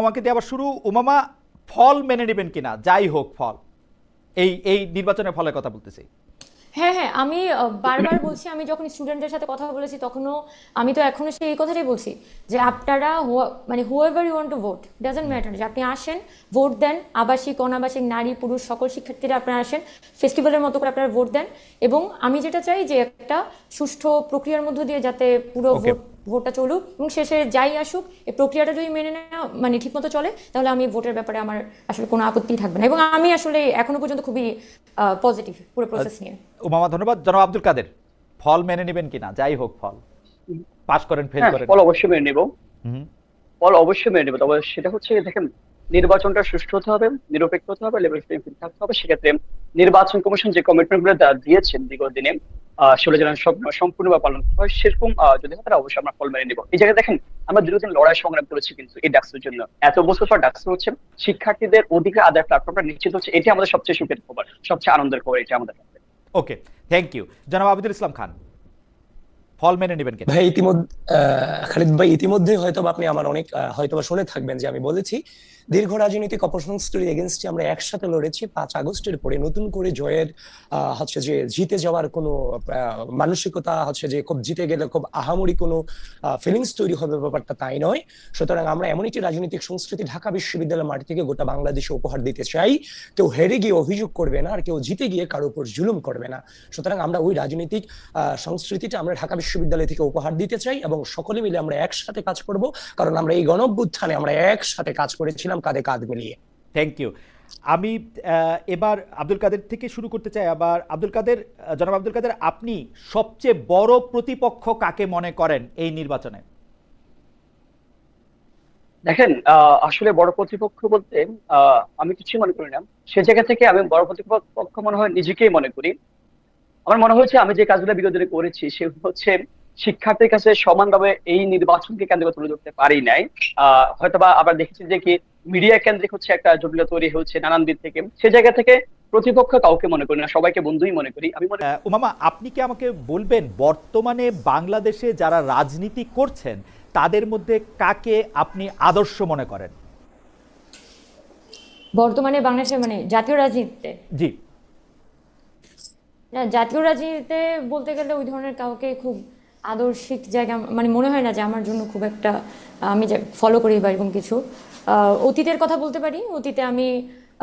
আমাকে দিয়ে আবার শুরু। উমামা ফল মেনে নেবেন কিনা? যাই হোক ফল। এই এই নির্বাচনের ফলের কথা বলতেছি। হ্যাঁ হ্যাঁ আমি বারবার বলছি আমি যখন স্টুডেন্টদের সাথে কথা বলেছি তখনও আমি তো এখনও সেই কথাটাই বলছি যে আপনারা মানে whoever you want to vote doesn't matter যে আপনি আসেন ভোট দেন আবাসিক অনাবাসিক নারী পুরুষ সকল শিক্ষার্থীরা আপনারা আসেন ফেস্টিভ্যালের মতো করে আপনারা ভোট দেন এবং আমি যেটা চাই যে একটা সুষ্ঠু প্রক্রিয়ার মধ্য দিয়ে যাতে পুরো ভোট ভোটটা চলুক এবং শেষে যাই আসুক এই প্রক্রিয়াটা যদি মেনে নেওয়া মানে ঠিকমতো চলে তাহলে আমি ভোটের ব্যাপারে আমার আসলে কোনো আপত্তি থাকবে না। এবং আমি আসলে এখনও পর্যন্ত খুবই পজিটিভ পুরো প্রসেস নিয়ে। উমামা ধন্যবাদ। জনাব আব্দুল কাদের ফল মেনে নেবেন কিনা? যাই হোক ফল। পাস করেন ফেল হ্যাঁ করেন। ফল অবশ্যই মেনে নেব। ফল অবশ্যই মেনে নেব। তবে সেটা হচ্ছে দেখেন নির্বাচনটা সুষ্ঠু হতে হবে নিরপেক্ষ হতে হবে লেভেল প্লেইং ফিল্ড থাকতে হবে। সেক্ষেত্রে নির্বাচন কমিশন যে কমিটমেন্টগুলো দেওয়া দিয়েছেন বিগত ষোলো জন সম্পূর্ণভাবে পালন করা হয় সেরকম যদি হয় তাহলে অবশ্যই আমরা ফল মেনে নেব। এই জায়গায় দেখেন আমরা দীর্ঘদিন লড়াই সংগ্রাম করেছি কিন্তু এই ডাক্সের জন্য। এত বছর পর ডাক্স হচ্ছে শিক্ষার্থীদের অধিকার আদায় প্ল্যাটফর্মটা নিশ্চিত হচ্ছে এটি আমাদের সবচেয়ে সুখের খবর সবচেয়ে আনন্দের খবর এটা আমাদের কাছে। ওকে থ্যাংক ইউ জনাব আবিদুল ইসলাম খান ফল মেনে নেবেন ভাই ইতিমধ্যে খালিদ ভাই ইতিমধ্যে হয়তো আপনি আমার অনেক হয়তো শুনে থাকবেন যে আমি বলেছি দীর্ঘ রাজনৈতিক অপসংস্কৃতির এগেনস্টে আমরা একসাথে লড়েছি পাঁচ আগস্টের পরে। নতুন করে জয়ের হচ্ছে যে জিতে যাওয়ার কোনো মানসিকতা হচ্ছে যে খুব জিতে গেলে খুব আহামরি কোনো ফিলিংস তৈরি হবে ব্যাপারটা তাই নয়। সুতরাং আমরা এমন একটি রাজনৈতিক সংস্কৃতি ঢাকা বিশ্ববিদ্যালয়ের মাটি থেকে গোটা বাংলাদেশে উপহার দিতে চাই। কেউ হেরে গিয়ে অভিযোগ করবে না আর কেউ জিতে গিয়ে কারও উপর জুলুম করবে না। সুতরাং আমরা ওই রাজনৈতিক সংস্কৃতিটা আমরা ঢাকা বিশ্ববিদ্যালয় থেকে উপহার দিতে চাই এবং সকলে মিলে আমরা একসাথে কাজ করব। কারণ আমরা এই গণঅভ্যুত্থানে আমরা একসাথে কাজ করেছিলাম। কাঁধে কাঁধ মিলিয়ে থ্যাংক ইউ আমি এবার আব্দুল কাদের থেকে শুরু করতে চাই। আবার আব্দুল কাদের জনাব আব্দুল কাদের আপনি সবচেয়ে বড় প্রতিপক্ষ কাকে মনে করেন এই নির্বাচনে? দেখেন আহ, আসলে বড় প্রতিপক্ষ বলতে আহ, আমি কিছুই মনে করি না। সে জায়গা থেকে আমি বড় প্রতিপক্ষ মনে হয় নিজেকেই মনে করি। আমার মনে হয়েছে আমি যে কাজগুলো বিগত দিনে করেছি সেগুলো হচ্ছে শিক্ষার্থীর কাছে সমানভাবে এই নির্বাচনকে কেন্দ্র করে তুলে ধরতে পারি নাই। আহ হয়তোবা আবার দেখেছি যে কি মিডিয়া কেন্দ্রিক হচ্ছে একটা জটিলতা তৈরি হচ্ছে নানান দিক থেকে। সে জায়গা থেকে প্রতিপক্ষ কাউকে মনে করি না সবাইকে বন্ধুই মনে করি। আমি মনে উমামা আপনি কি আমাকে বলবেন বর্তমানে বাংলাদেশে যারা রাজনীতি করছেন তাদের মধ্যে কাকে আপনি আদর্শ মনে করেন? বর্তমানে বাংলাদেশে মানে জাতীয় রাজনীতিতে? জি। না জাতীয় রাজনীতিতে বলতে গেলে ওই ধরনের কাউকে খুব আদর্শিক জায়গা মানে মনে হয় না যে আমার জন্য খুব একটা আমি ফলো করি বা এরকম কিছু। অতীতের কথা বলতে পারি অতীতে আমি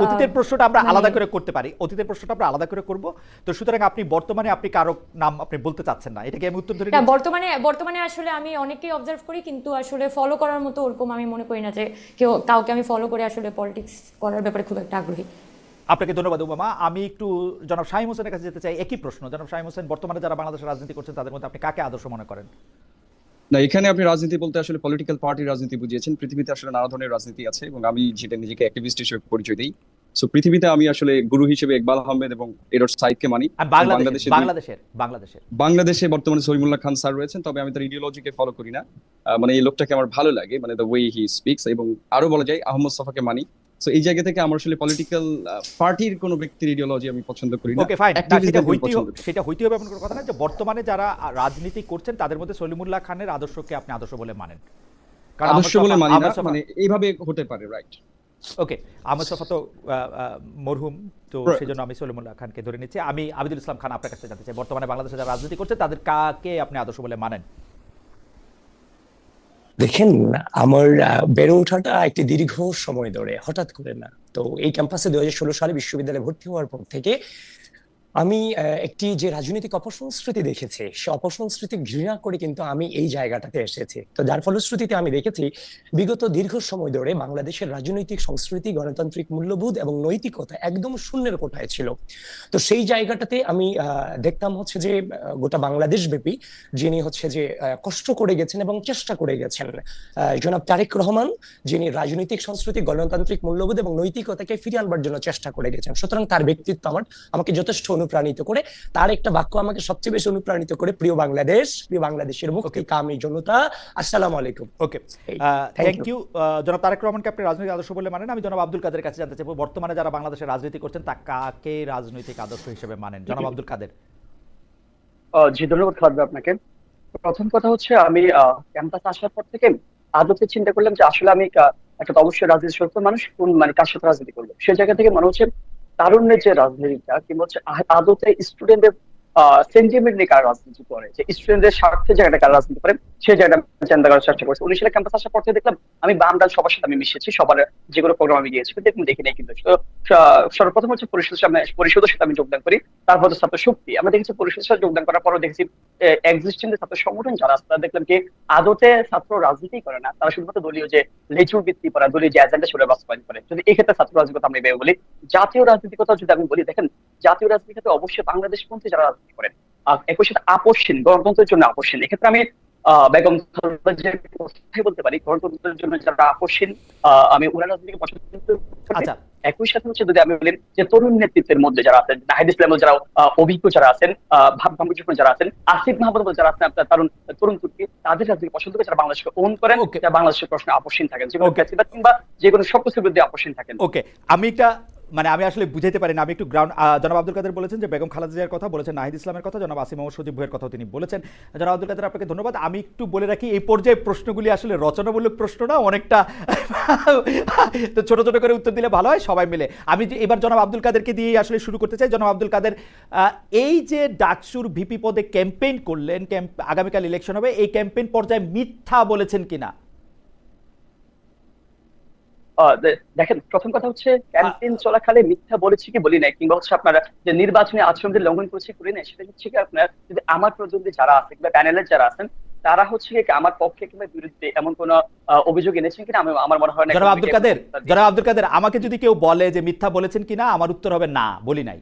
অতীতের প্রশ্নটা আমরা মানে- আলাদা করে করতে পারি। অতীতের প্রশ্নটা আমরা আলাদা করে করব। তো সুতরাং আপনি বর্তমানে আপনি কারও নাম আপনি বলতে চাচ্ছেন না। এটাকে আমি উত্তর ধরে না বর্তমানে বর্তমানে আসলে আমি অনেকেই অবজার্ভ করি কিন্তু আসলে ফলো করার মতো ওরকম আমি মনে করি না যে কেউ কাউকে আমি ফলো করে আসলে পলিটিক্স করার ব্যাপারে খুব একটা আগ্রহী। আপনাকে ধন্যবাদ উমামা। আমি একটু জনাব শাহিম হোসেনের কাছে যেতে চাই। একই প্রশ্ন। জনাব শাহিম হোসেন বর্তমানে যারা বাংলাদেশের রাজনীতি করছেন তাদের মধ্যে আপনি কাকে আদর্শ মনে করেন? না এখানে আপনি রাজনীতি বলতে আসলে পলিটিক্যাল পার্টির রাজনীতি বুঝিয়েছেন। পৃথিবীতে আসলে নানা ধরনের রাজনীতি আছে এবং আমি যেটা নিজেকে অ্যাক্টিভিস্ট হিসেবে পরিচয় দিই। সো পৃথিবীতে আমি আসলে গুরু হিসেবে ইকবাল আহমেদ এবং এরর সাইদকে মানি। বাংলাদেশের বাংলাদেশে বাংলাদেশের বাংলাদেশের। বাংলাদেশে বর্তমানে সলিমুল্লাহ খান স্যার রয়েছেন তবে আমি তার ইডিওলজিকে ফলো করি না। মানে এই লোকটাকে আমার ভালো লাগে মানে দ্য ওয়ে হি স্পিক্স এবং আরও বলা যায় আহমদ সফাকে মানি। সো এই জায়গা থেকে আমার আসলে পলিটিক্যাল পার্টির কোনো ব্যক্তির ইডিওলজি আমি পছন্দ করি না। ওকে ফাইন সেটা। সেটা হইতে হবে কোনো কথা না যে বর্তমানে যারা রাজনীতি করছেন তাদের মধ্যে সলিমুল্লাহ খানের আদর্শকে আপনি আদর্শ বলে মানেন। আদর্শ বলে মানি না মানে এইভাবে হতে পারে রাইট ওকে আহমদ শফা তো মরহুম তো সেই জন্য আমি সলিমুল্লাহ খানকে ধরে নিচ্ছি। আমি আবিদুল ইসলাম খান আপনার কাছে জানতে চাই। বর্তমানে বাংলাদেশে যারা রাজনীতি করছে তাদের কাকে আপনি আদর্শ বলে মানেন? দেখেন, আমার বেড়ে ওঠাটা একটি দীর্ঘ সময় ধরে, হঠাৎ করে না। তো এই ক্যাম্পাসে দু হাজার ষোলো সালে বিশ্ববিদ্যালয়ে ভর্তি হওয়ার পর থেকে আমি একটি যে রাজনৈতিক অপসংস্কৃতি দেখেছি, সে অপসংস্কৃতি ঘৃণা করে কিন্তু আমি এই জায়গাটাতে এসেছি। তো যার ফলশ্রুতিতে আমি দেখেছি, বিগত দীর্ঘ সময় ধরে বাংলাদেশের রাজনৈতিক সংস্কৃতি, গণতান্ত্রিক মূল্যবোধ এবং নৈতিকতা একদম শূন্যের কোঠায় ছিল। তো সেই জায়গাটাতে আমি দেখতাম হচ্ছে যে গোটা বাংলাদেশ ব্যাপী যিনি হচ্ছে যে কষ্ট করে গেছেন এবং চেষ্টা করে গেছেন জনাব তারেক রহমান, যিনি রাজনৈতিক সংস্কৃতি, গণতান্ত্রিক মূল্যবোধ এবং নৈতিকতাকে ফিরিয়ে আনবার জন্য চেষ্টা করে গেছেন। সুতরাং তার ব্যক্তিত্ব আমার, আমাকে যথেষ্ট অনুপ্রাণিত করে তার একটা বাক্য আমাকে সবচেয়ে বেশি অনুপ্রাণিত করে প্রিয় বাংলাদেশ প্রিয় বাংলাদেশের মুক্তি কামী জনতা আসসালামু আলাইকুম। ওকে থ্যাংক ইউ জনাব তারেক রহমানকে আপনি রাজনৈতিক আদর্শ বলে মানেন। আমি জনাব আব্দুল কাদের কাছে জানতে চাইব বর্তমানে যারা বাংলাদেশে রাজনীতি করছেন তা কাকে রাজনৈতিক আদর্শ হিসেবে মানেন? জনাব আব্দুল কাদের। জি ধন্যবাদ খালাদ আপনাকে। প্রথম কথা হচ্ছে আমি ক্যাম্পাসে আসার পর থেকে আদতে চিন্তা করলাম যে আসলে আমি একটা অবশ্যই রাজনীতি সত্য মানুষ কোন মানে কার সাথে রাজনীতি করব? সে জায়গা থেকে মনে হচ্ছে তারুণ্যের যে রাজনীতিটা কিংবা হচ্ছে আদতে স্টুডেন্টদের সেন্টিমেন্ট নিয়ে কারা রাজনীতি করে? যে স্টুডেন্টদের স্বার্থে জায়গাটা কারা রাজনীতি করে সেই জায়গাটা চিন্তা করার চেষ্টা করছি। উনিশ সালে ক্যাম্পাস আসার পর থেকে দেখলাম, আমি বাম ডাল সবার সাথে আমি মিশেছি, সবার যেগুলো প্রোগ্রাম আমি গিয়েছি, কিন্তু দেখি নাই কিন্তু। সর্বপ্রথম হচ্ছে পরিষদের সামনে, পরিষদের সাথে আমি যোগদান করি, তারপর হচ্ছে ছাত্র শক্তি। আমরা দেখেছি পরিষদের সাথে যোগদান করার পরও দেখেছি এক্সিস্টিং যে ছাত্র সংগঠন যারা আছে, তারা দেখলাম কি, আদতে ছাত্র রাজনীতি করে না, তারা শুধুমাত্র দলীয় যে লেচুর ভিত্তি করা দলীয় যে এজেন্ডা সেটা বাস্তবায়ন করে। যদি এই ক্ষেত্রে ছাত্র রাজনীতি কথা আমি বলি, জাতীয় রাজনীতির কথা যদি আমি বলি, দেখেন, জাতীয় রাজনীতি ক্ষেত্রে অবশ্যই বাংলাদেশ পন্থী যারা রাজনীতি করেন একই সাথে আপসহীন গণতন্ত্রের জন্য আপসহীন। এক্ষেত্রে আমি বেগম কথাই বলতে পারি গণতন্ত্রের জন্য যারা আপসহীন আমি ওরা রাজনীতিকে পছন্দ আচ্ছা। একই সাথে হচ্ছে যদি আমি বলি যে তরুণ নেতৃত্বের মধ্যে যারা আছেন নাহিদ ইসলাম যারা অভিজ্ঞ যারা আছেন আহ, ভাব গাম্ভীর্যপূর্ণ যারা আছেন আসিফ মাহমুদ যারা আছেন আপনার তরুণ তরুণ তুর্কি তাদের রাজনীতি পছন্দ করে যারা বাংলাদেশকে ওন করেন যারা বাংলাদেশের প্রশ্নে আপসীন থাকেন। যে কোনো কিংবা যে কোনো সবকিছুর বিরুদ্ধে আপসীন থাকেন। ওকে আমি একটা মানে আমি আসলে বুঝাইতে পারি না। আমি একটু গ্রাউন্ড জনাব আব্দুল কাদের বলেছেন যে বেগম খালেদা জিয়ার কথা, বলেছেন নাহিদ ইসলামের কথা, জনাব আসিম মোহাম্মদ সজীব ভুইয়ের কথাও তিনি বলেছেন। জনাব আব্দুল কাদের, আপনাকে ধন্যবাদ। আমি একটু বলে রাখি, এই পর্যায়ে প্রশ্নগুলি আসলে রচনামূলক প্রশ্ন না, অনেকটা তো ছোট ছোট করে উত্তর দিলে ভালো হয়, সবাই মিলে। আমি যে এবার জনাব আব্দুল কাদেরকে দিয়ে আসলে শুরু করতে চাই। জনাব আব্দুল কাদের এই যে ডাকসুর ভিপি পদে ক্যাম্পেইন করলেন ক্যাম্প আগামীকাল ইলেকশন হবে, এই ক্যাম্পেইন পর্যায়ে মিথ্যা বলেছেন কিনা? দেখেন প্রথম কথা হচ্ছে ক্যাম্পেইন চলাকালে মিথ্যা বলেছি কি বলি নাই কিংবা হচ্ছে আপনারা যে নির্বাচনী আচরণদের লঙ্ঘন করেছি করি নাই সেটা হচ্ছে কি আপনার যদি আমার প্রজন্মে যারা আছে কিংবা প্যানেলের যারা আছেন তারা হচ্ছে কি আমার পক্ষে কিংবা বিরুদ্ধে এমন কোন অভিযোগ এনেছেন কিনা আমি আমার মনে হয় না জনাব আব্দুল কাদের জনাব আব্দুল কাদের আমাকে যদি কেউ বলে যে মিথ্যা বলেছেন কিনা আমার উত্তর হবে না বলি নাই।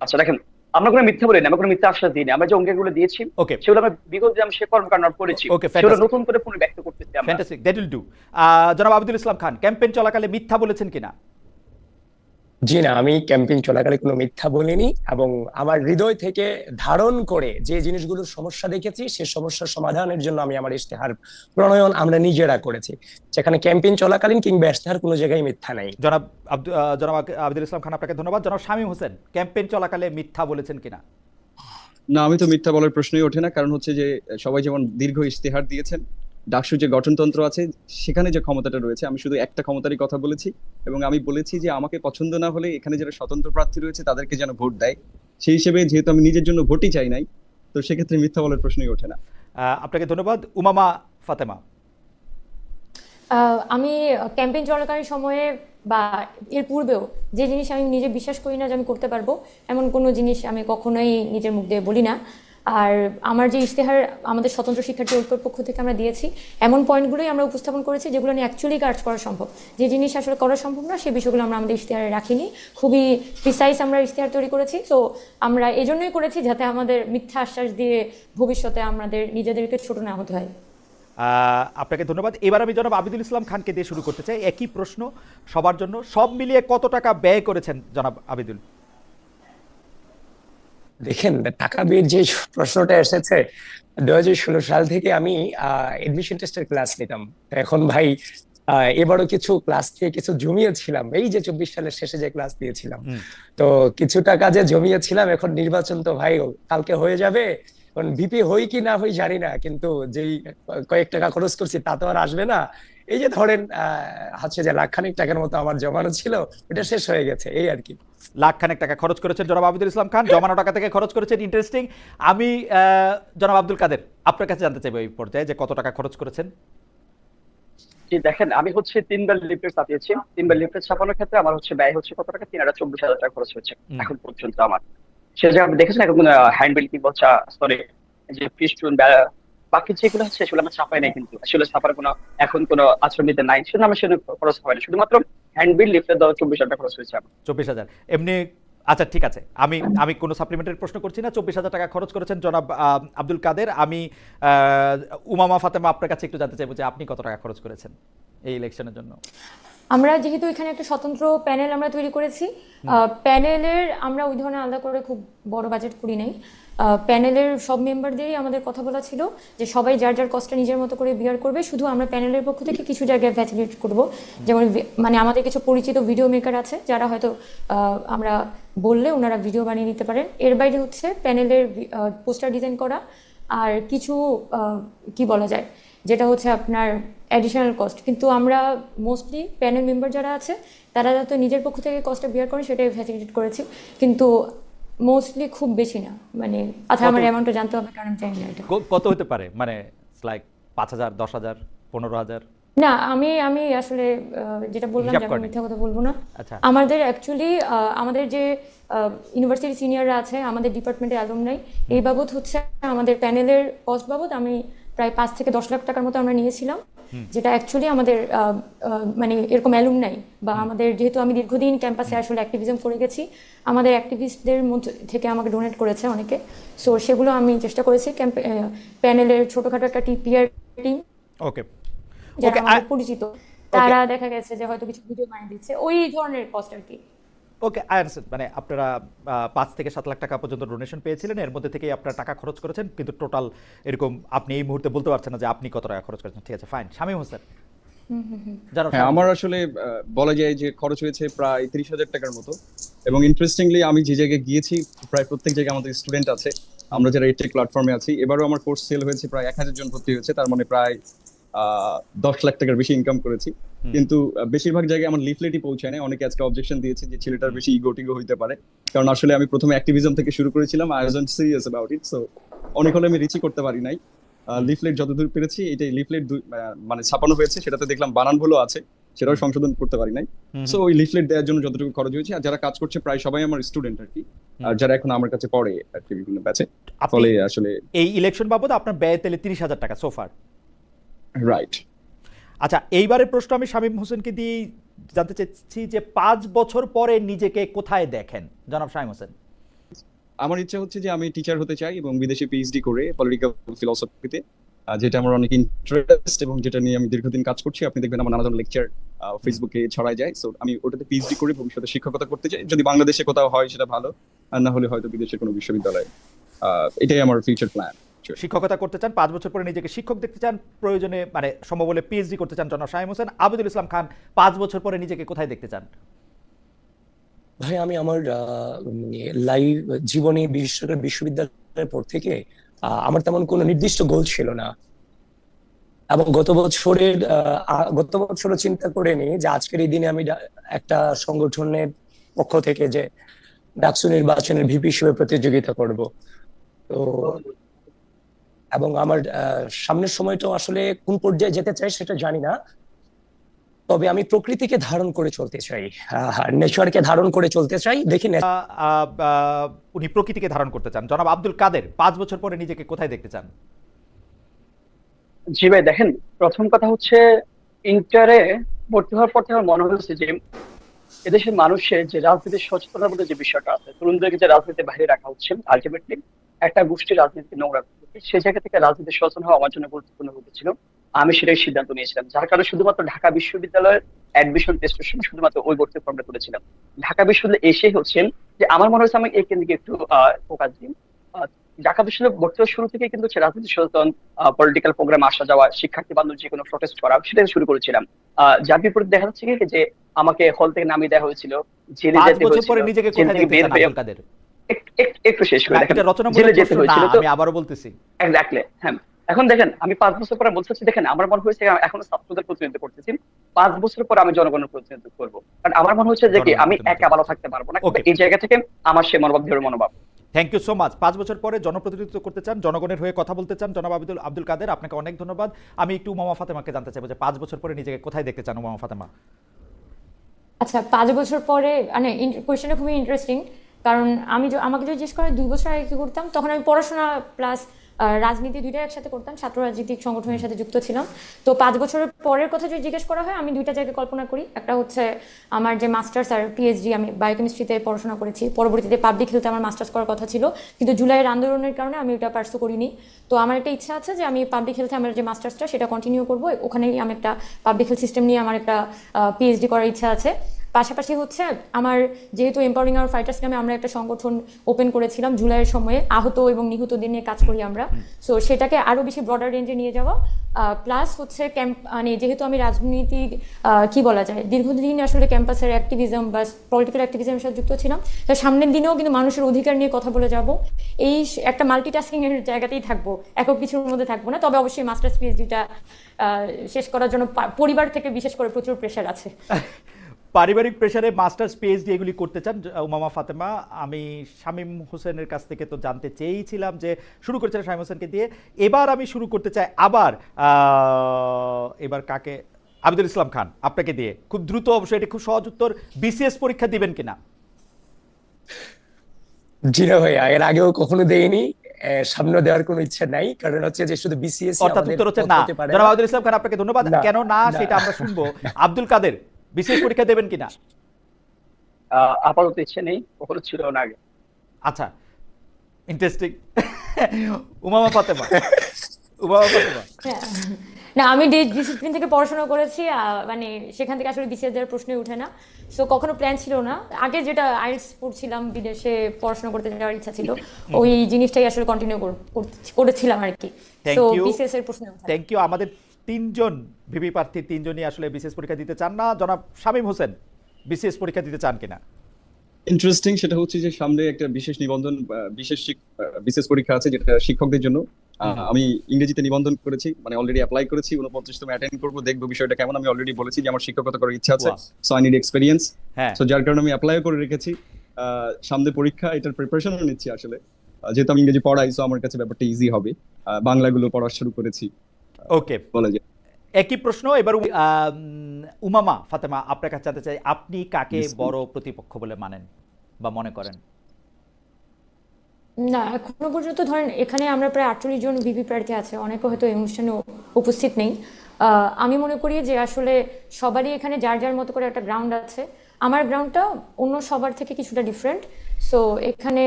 আচ্ছা দেখেন আমরা কোনো মিথ্যা বলি না আমরা কোনো মিথ্যা আশ্বাস দিই না। আমরা যে অঙ্কগুলো দিয়েছি ওকে সেগুলো আমরা বিগত যে আমি সে কর্মকাণ্ড করেছি ওকে সেগুলো নতুন করে পুনর্ব্যক্ত করতেছি আমরা। ফ্যান্টাস্টিক দ্যাট উইল ডু জনাব আব্দুল ইসলাম খান ক্যাম্পেইন চলাকালে মিথ্যা বলেছেন কিনা? জি না আমি ক্যাম্পিং চলাকালে কোনো মিথ্যা বলিনি এবং আমার হৃদয় থেকে ধারণ করে যে জিনিসগুলোর সমস্যা দেখেছি সে সমস্যার সমাধানের জন্য আমি আমার ইশতেহার প্রণয়ন আমরা নিজেরা করেছি। যেখানে ক্যাম্পেইন চলাকালীন কিংবা ইশতেহার কোনো জায়গায় মিথ্যা নাই। জনাব জনাব আব্দুল ইসলাম খান আপনাকে ধন্যবাদ। জনাব শামীম হোসেন ক্যাম্পেইন চলাকালে মিথ্যা বলেছেন কিনা? না আমি তো মিথ্যা বলার প্রশ্নই ওঠে না কারণ হচ্ছে যে সবাই যেমন দীর্ঘ ইশতেহার দিয়েছেন ডাকসু যে গঠনতন্ত্র আছে সেখানে যে ক্ষমতাটা রয়েছে আমি শুধু একটা ক্ষমতারই কথা বলেছি এবং আমি বলেছি যে আমাকে পছন্দ না হলে এখানে যারা স্বতন্ত্র প্রার্থী রয়েছে তাদেরকে যেন ভোট দেয়। সেই হিসেবে যেহেতু আমি নিজের জন্য ভোটই চাই নাই তো সেক্ষেত্রে মিথ্যা বলার প্রশ্নই ওঠে না। আহ, আপনাকে ধন্যবাদ। উমামা ফাতেমা। আহ, আমি ক্যাম্পেইন চলাকালীন সময়ে বা এর পূর্বেও যে জিনিস আমি নিজে বিশ্বাস করি না যে আমি করতে পারব এমন কোনো জিনিস আমি কখনোই নিজের মুখ দিয়ে বলি না। আর আমার যে ইশতেহার, আমাদের স্বতন্ত্র শিক্ষার্থী ঐক্যর পক্ষ থেকে আমরা দিয়েছি, এমন পয়েন্টগুলোই আমরা উপস্থাপন করেছি যেগুলো নিয়ে অ্যাকচুয়ালি কাজ করা সম্ভব। যে জিনিস আসলে করা সম্ভব না সেই বিষয়গুলো আমরা আমাদের ইশতেহারে রাখিনি। খুবই প্রিসাইজ আমরা ইশতেহার তৈরি করেছি। তো আমরা এজন্যই করেছি যাতে আমাদের মিথ্যা আশ্বাস দিয়ে ভবিষ্যতে আমাদের নিজেদেরকে ছোট না হতে হয়। আপনাকে ধন্যবাদ। এবার আমি জনাব আবিদুল ইসলাম খানকে দিয়ে শুরু করতে চাই। একই প্রশ্ন সবার জন্য। সব মিলিয়ে কত টাকা ব্যয় করেছেন জনাব আবিদুল? দেখেন টাকা বিয়ের যে প্রশ্নটা এসেছে দু হাজার ষোলো সাল থেকে আমি এডমিশন টেস্টের ক্লাস নিতাম। এখন ভাই এবারও কিছু ক্লাস থেকে কিছু জমিয়েছিলাম। এই যে চব্বিশ সালের শেষে যে ক্লাস দিয়েছিলাম। তো কিছু টাকা যে জমিয়েছিলাম এখন নির্বাচন তো ভাই কালকে হয়ে যাবে। এখন ভিপি হই কি না হই জানি না কিন্তু যেই কয়েক টাকা খরচ করছি তা তো আর আসবে না। এই যে ধরেন আহ হচ্ছে যে লাখখানিক টাকার মতো আমার জমানো ছিল ওটা শেষ হয়ে গেছে এই আর কি। লাখ খানেক টাকা খরচ করেছেন জনাব আবিদুল ইসলাম খান জমানো টাকা থেকে খরচ করেছেন ইন্টারেস্টিং আমি জনাব আব্দুল কাদের আপনার কাছে জানতে চাইব এই পর্যায়ে যে কত টাকা খরচ করেছেন। জি দেখেন আমি হচ্ছে তিনবার লিফলেট ছাপিয়েছি তিনবার লিফলেট ছাপানোর ক্ষেত্রে আমার হচ্ছে ব্যয় হচ্ছে কত টাকা? তিন হাজার চব্বিশ হাজার টাকা খরচ হুম। এখন পর্যন্ত আমার। সে জায়গায় আপনি দেখেছেন এখন হ্যান্ডবিল কিংবা হচ্ছে সরি যে ফিস্টুন বাকি যেগুলো হচ্ছে সেগুলো আমরা ছাপাই নাই কিন্তু। আসলে ছাপার কোনো এখন কোনো আশ্রমিতে নাই। সেজন্য আমরা সেজন্য খরচ হয় না। শুধুমাত্র হ্যান্ডবিল লিফলেট দেওয়া চব্বিশ হাজার টাকা খরচ হয়েছে চব্বিশ হাজার। এমনি আচ্ছা ঠিক আছে। আমি আমি কোনো সাপ্লিমেন্টারি প্রশ্ন করছি না। চব্বিশ হাজার টাকা খরচ করেছেন জনাব আব্দুল কাদের। আমি আহ, উমামা ফাতেমা আপনার কাছে একটু জানতে চাইব যে আপনি কত টাকা খরচ করেছেন এই ইলেকশনের জন্য? আমরা যেহেতু এখানে একটা স্বতন্ত্র প্যানেল আমরা তৈরি করেছি প্যানেলের আমরা ওই ধরনের আলাদা করে খুব বড় বাজেট করি নাই। প্যানেলের সব মেম্বারদেরই আমাদের কথা বলা ছিল যে সবাই যার যার কষ্টটা নিজের মতো করে বিয়ার করবে। শুধু আমরা প্যানেলের পক্ষ থেকে কিছু জায়গায় ফ্যাসিলিট করব। যেমন মানে আমাদের কিছু পরিচিত ভিডিও মেকার আছে, যারা হয়তো আমরা বললে ওনারা ভিডিও বানিয়ে নিতে পারেন। এর বাইরে হচ্ছে প্যানেলের পোস্টার ডিজাইন করা। আর কিছু কি বলা যায়, যেটা হচ্ছে আপনার অ্যাডিশনাল কস্ট কিন্তু আমরা মোস্টলি প্যানেল মেম্বার যারা আছে, তারা যাতে নিজের পক্ষ থেকে কস্টটা বিয়ার করেন সেটাই ফ্যাসিলিটেট করেছি। কিন্তু মোস্টলি খুব বেশি না। মানে আচ্ছা আমার? অ্যামাউন্টটা জানতে হবে কারণ আমি জানি না এটা। কত হতে পারে? মানে লাইক পাঁচ হাজার দশ হাজার পনেরো হাজার? না আমি আমি আসলে যেটা বললাম যে আমি মিথ্যা কথা বলব না। আচ্ছা। আমাদের অ্যাকচুয়ালি আমাদের যে ইউনিভার্সিটি সিনিয়ররা আছে আমাদের ডিপার্টমেন্টের অ্যালুমনাই এই বাবদ হচ্ছে আমাদের প্যানেলের কস্ট বাবদ আমি প্রায় পাঁচ থেকে দশ লাখ টাকার মতো আমরা নিয়েছিলাম। যেটা অ্যাকচুয়ালি আমাদের মানে এরকম অ্যালুমনাই বা আমাদের যেহেতু আমি দীর্ঘদিন ক্যাম্পাসে আসলে অ্যাক্টিভিজম করে গেছি আমাদের অ্যাক্টিভিস্টদের মধ্যে থেকে আমাকে ডোনেট করেছে অনেকে। সো সেগুলো আমি চেষ্টা করেছি ক্যাম্প প্যানেলের ছোটোখাটো একটা টিপিআর টিম ওকে যারা পরিচিত। তারা দেখা গেছে যে হয়তো কিছু ভিডিও বানিয়ে দিচ্ছে। ওই ধরনের কস্ট আর কি। ওকে আন্ডারস্ট্যান্ড মানে আপনারা পাঁচ থেকে সাত লাখ টাকা পর্যন্ত ডোনেশন পেয়েছিলেন এর মধ্যে থেকেই আপনারা টাকা খরচ করেছেন কিন্তু টোটাল এরকম আপনি এই মুহূর্তে বলতে পারছেন না যে আপনি কত টাকা খরচ করেছেন। ঠিক আছে ফাইন শামীম হোসেন। হ্যাঁ আমার আসলে বলা যায় যে খরচ হয়েছে প্রায় তিরিশ হাজার টাকার মতো। এবং ইন্টারেস্টিংলি আমি যে জায়গায় গিয়েছি প্রায় প্রত্যেক জায়গায় আমাদের স্টুডেন্ট আছে। আমরা যারা এই প্ল্যাটফর্মে আছি এবারও আমার কোর্স সেল হয়েছে প্রায় এক হাজার জন ভর্তি হয়েছে তার মানে প্রায় দশ লাখ টাকার বেশি ইনকাম করেছি। কিন্তু বেশিরভাগ জায়গায় আমার লিফলেটই পৌঁছায় না অনেকে আজকে অবজেকশন দিয়েছে যে ছেলেটার বেশি ইগো টিগো হইতে পারে। কারণ আসলে আমি প্রথমে অ্যাক্টিভিজম থেকে শুরু করেছিলাম I was serious about it so অনেক হলে আমি রিচই করতে পারি নাই। লিফলেট যতদূর পেরেছি এটাই লিফলেট মানে ছাপানো হয়েছে। সেটাতে দেখলাম বানান ভুলও আছে সেটাও সংশোধন করতে পারি নাই। সো ওই লিফলেট দেওয়ার জন্য যতটুকু খরচ হয়েছে আর যারা কাজ করছে প্রায় সবাই আমার স্টুডেন্ট আর কি আর যারা এখন আমার কাছে পড়ে আর কি বিভিন্ন ব্যাচে ফলে আসলে এই ইলেকশন বাবদ আপনার ব্যয় তেলে তিরিশ হাজার টাকা সোফার রাইট আচ্ছা এইবারের প্রশ্ন আমি শামীম হোসেনকে দিয়ে জানতে চাচ্ছি যে পাঁচ বছর পরে নিজেকে কোথায় দেখেন? জনাব শামীম হোসেন। আমার ইচ্ছা হচ্ছে যে আমি টিচার হতে চাই এবং বিদেশে পিএইচডি করে পলিটিক্যাল ফিলসফিতে যেটা আমার অনেক ইন্টারেস্ট এবং যেটা নিয়ে আমি দীর্ঘদিন কাজ করছি। আপনি দেখবেন আমার নানা ধরনের লেকচার ফেসবুকে ছড়ায় যায়। সো আমি ওটাতে পিএইচডি করে ভবিষ্যতে শিক্ষকতা করতে চাই। যদি বাংলাদেশে কোথাও হয় সেটা ভালো আর না হলে হয়তো বিদেশের কোনো বিশ্ববিদ্যালয়ে। এটাই আমার ফিউচার প্ল্যান শিক্ষকতা করতে চান পাঁচ বছর পরে নিজেকে শিক্ষক দেখতে চান প্রয়োজনে মানে সম্ভব হলে পিএইচডি করতে চান জনাব শামীম হোসেন আবিদুল ইসলাম খান পাঁচ বছর পরে নিজেকে কোথায় দেখতে চান? ভাই আমি আমার লাইভ জীবনে বিশেষ করে বিশ্ববিদ্যালয়ের পর থেকে আমার তেমন কোনো নির্দিষ্ট গোল ছিল না। এবং গত বছরের গত বছরও চিন্তা করে নি যে আজকের এই দিনে আমি একটা সংগঠনের পক্ষ থেকে যে ডাকসু নির্বাচনের ভিপি হিসেবে প্রতিযোগিতা করব। তো এবং আমার আহ, সামনের সময়টাও আসলে কোন পর্যায়ে যেতে চাই সেটা জানি না। তবে আমি প্রকৃতিকে ধারণ করে চলতে চাই নেচারকে ধারণ করে চলতে চাই। দেখি উনি প্রকৃতিকে ধারণ করতে চান। জনাব আব্দুল কাদের পাঁচ বছর পরে নিজেকে কোথায় দেখতে চান? জি ভাই দেখেন প্রথম কথা হচ্ছে ইন্টারে ভর্তি হওয়ার পর থেকে আমার মনে হয়েছে যে এদেশের মানুষের যে রাজনীতির সচেতনার মধ্যে যে বিষয়টা আছে তরুণদেরকে যে রাজনীতির বাইরে রাখা হচ্ছে আলটিমেটলি একটা গোষ্ঠীর রাজনীতি নোংরা সেই জায়গা থেকে রাজনীতির সচেতন হওয়া আমার জন্য গুরুত্বপূর্ণ হতেছিল আমি সেটাই সিদ্ধান্ত নিয়েছিলাম। যার কারণে শুধুমাত্র ঢাকা বিশ্ববিদ্যালয়ের অ্যাডমিশন টেস্টের সময় শুধুমাত্র ওই ভর্তি ফর্মটা করেছিলাম ঢাকা বিশ্ববিদ্যালয়ে এসে হচ্ছে যে আমার মনে হচ্ছে আমি এই কেন্দ্রিকে একটু ফোকাস আহ, ঢাকা বিশ্ববিদ্যালয় ভর্তি হওয়ার শুরু থেকে কিন্তু রাজনীতি সচেতন পলিটিক্যাল প্রোগ্রাম আসা যাওয়া শিক্ষার্থী বান্ধব যে কোনো প্রটেস্ট করা সেটা শুরু করেছিলাম। আহ, যার বিপরীতে দেখা যাচ্ছে কি যে আমাকে হল থেকে নামিয়ে দেওয়া হয়েছিল। জেলে যেতে হয়েছিল। একটু শেষ করে দেখেন জেলে যেতে হয়েছিল তো। আমি আবারও বলতেছি। এক্স্যাক্টলি হ্যাঁ। এখন দেখেন আমি পাঁচ বছর পরে বলতে চাচ্ছি দেখেন আমার মনে হয়েছে এখনও ছাত্রদের প্রতিনিধিত্ব করতেছি। পাঁচ বছর পরে আমি জনগণের প্রতিনিধিত্ব করব। কারণ আমার মনে হচ্ছে যে কি আমি একা ভালো থাকতে পারব না। এই জায়গা থেকে আমার সে মনোভাব দৃঢ় মনোভাব। থ্যাংক ইউ সো মাচ পাঁচ বছর পরে জনপ্রতিনিধিত্ব করতে চান জনগণের হয়ে কথা বলতে চান জনাব আব্দুল আব্দুল কাদের আপনাকে অনেক ধন্যবাদ। আমি একটু উমামা ফাতেমাকে জানতে চাইব যে পাঁচ বছর পরে নিজেকে কোথায় দেখতে চান উমামা ফাতেমা? আচ্ছা পাঁচ বছর পরে মানে কোয়েশ্চেনটা খুবই ইন্টারেস্টিং কারণ আমি আমাকে যদি জিজ্ঞেস করে দুই বছর আগে কি করতাম, তখন আমি পড়াশোনা প্লাস রাজনীতি দুইটাই একসাথে করতাম, ছাত্র রাজনৈতিক সংগঠনের সাথে যুক্ত ছিলাম। তো পাঁচ বছরের পরের কথা যদি জিজ্ঞেস করা হয়, আমি দুইটা জায়গায় কল্পনা করি। একটা হচ্ছে আমার যে মাস্টার্স আর পিএইচডি আমি বায়োকেমিস্ট্রিতে পড়াশোনা করেছি। পরবর্তীতে পাবলিক হেলথে আমার মাস্টার্স করার কথা ছিল। কিন্তু জুলাইয়ের আন্দোলনের কারণে আমি ওটা পার্সু করিনি। তো আমার একটা ইচ্ছা আছে যে আমি পাবলিক হেলথে আমার যে মাস্টার্সটা সেটা কন্টিনিউ করব। ওখানেই আমি একটা পাবলিক হেলথ সিস্টেম নিয়ে আমার একটা পিএইচডি করার ইচ্ছা আছে। পাশাপাশি হচ্ছে আমার যেহেতু এম্পাওয়ারিং আর ফাইটার্স নামে আমরা একটা সংগঠন ওপেন করেছিলাম জুলাইয়ের সময়ে আহত এবং নিহতদের নিয়ে কাজ করি আমরা। সো সেটাকে আরও বেশি ব্রডার রেঞ্জে নিয়ে যাওয়া। প্লাস হচ্ছে ক্যাম্প মানে যেহেতু আমি রাজনীতি কি বলা যায়? দীর্ঘদিন আসলে ক্যাম্পাসের অ্যাক্টিভিজম বা পলিটিক্যাল অ্যাক্টিভিজমের সাথে যুক্ত ছিলাম। তো সামনের দিনেও কিন্তু মানুষের অধিকার নিয়ে কথা বলে যাব। এই একটা মাল্টিটাস্কিং এর জায়গাতেই থাকব একক কিছুর মধ্যে থাকব না। তবে অবশ্যই মাস্টার্স পিএইচডিটা শেষ করার জন্য পরিবার থেকে বিশেষ করে প্রচুর প্রেশার আছে। পারিবারিক প্রেসারে মাস্টার্স পিএইচডি এগুলি করতে চান উমামা ফাতেমা। আমি শামীম হোসেনের কাছ থেকে তো জানতে চেয়েছিলাম যে শুরু করেছিলেন শামীম হোসেনকে দিয়ে। এবার আমি শুরু করতে চাই আবার এবার কাকে? আবিদুল ইসলাম খান আপনাকে দিয়ে। খুব দ্রুত অবশ্যই এটি খুব সহজ উত্তর। বিসিএস পরীক্ষা দিবেন কিনা? জি না ভাইয়া এর আগেও কখনো দেইনি সামনে দেওয়ার কোনো ইচ্ছা নাই। কারণ হচ্ছে যে শুধু বিসিএস অর্থাৎ উত্তর হচ্ছে না। জনাব আবিদুল ইসলাম খান আপনাকে ধন্যবাদ। কেন না। সেটা আমরা শুনব। আব্দুল কাদের? বিসিএস পরীক্ষা দেবেন কিনা? আপাতত ইচ্ছে নেই কখনো ছিল না আগে। আচ্ছা ইন্টারেস্টিং উমামা ফাতেমা উমামা ফাতেমা। না আমি ডিসিপ্লিন থেকে পড়াশোনা করেছি মানে সেখান থেকে আসলে বিসিএস দেওয়ার প্রশ্নই উঠে না। সো কখনো প্ল্যান ছিল না। আগে যেটা আইএলটিএস পড়ছিলাম বিদেশে পড়াশোনা করতে যাওয়ার ইচ্ছা ছিল ওই জিনিসটাই আসলে কন্টিনিউ করেছিলাম আর কি you. বিসিএস এর প্রশ্ন। থ্যাংক ইউ আমাদের তিনজন ভিভি প্রার্থী তিনজনই আসলে বিশেষ পরীক্ষা দিতে চান না। জনাব শামীম হোসেন বিসিএস পরীক্ষা দিতে চান কিনা? ইন্টারেস্টিং সেটা হচ্ছে যে সামনে একটা বিশেষ নিবন্ধন বিশেষ বিশেষ পরীক্ষা আছে যেটা শিক্ষকদের জন্য। আমি ইংরেজিতে নিবন্ধন করেছি মানে অলরেডি অ্যাপ্লাই করেছি উনপঞ্চাশতম অ্যাটেন্ড করব দেখব বিষয়টা কেমন। আমি অলরেডি বলেছি যে আমার শিক্ষকতা করার ইচ্ছা আছে। সো আই নিড এক্সপিরিয়েন্স হ্যাঁ। সো যার কারণে আমি অ্যাপ্লাই করে রেখেছি। সামনে পরীক্ষা এটার প্রিপারেশনও নিচ্ছি আসলে। যেহেতু আমি ইংরেজি পড়াই সো আমার কাছে ব্যাপারটা ইজি হবে। বাংলাগুলো পড়া শুরু করেছি। ওকে বলা যায় একই প্রশ্ন এবার উমামা ফাতেমা আপনার কাছে জানতে চাই আপনি কাকে বড় প্রতিপক্ষ বলে মানেন বা মনে করেন? না এখনও পর্যন্ত ধরেন এখানে আমরা প্রায় আটচল্লিশ জন ভিভি প্রার্থী আছে অনেকে হয়তো এই অনুষ্ঠানে উপস্থিত নেই। আহ, আমি মনে করি যে আসলে সবারই এখানে যার যার মতো করে একটা গ্রাউন্ড আছে। আমার গ্রাউন্ডটা অন্য সবার থেকে কিছুটা ডিফারেন্ট সো এখানে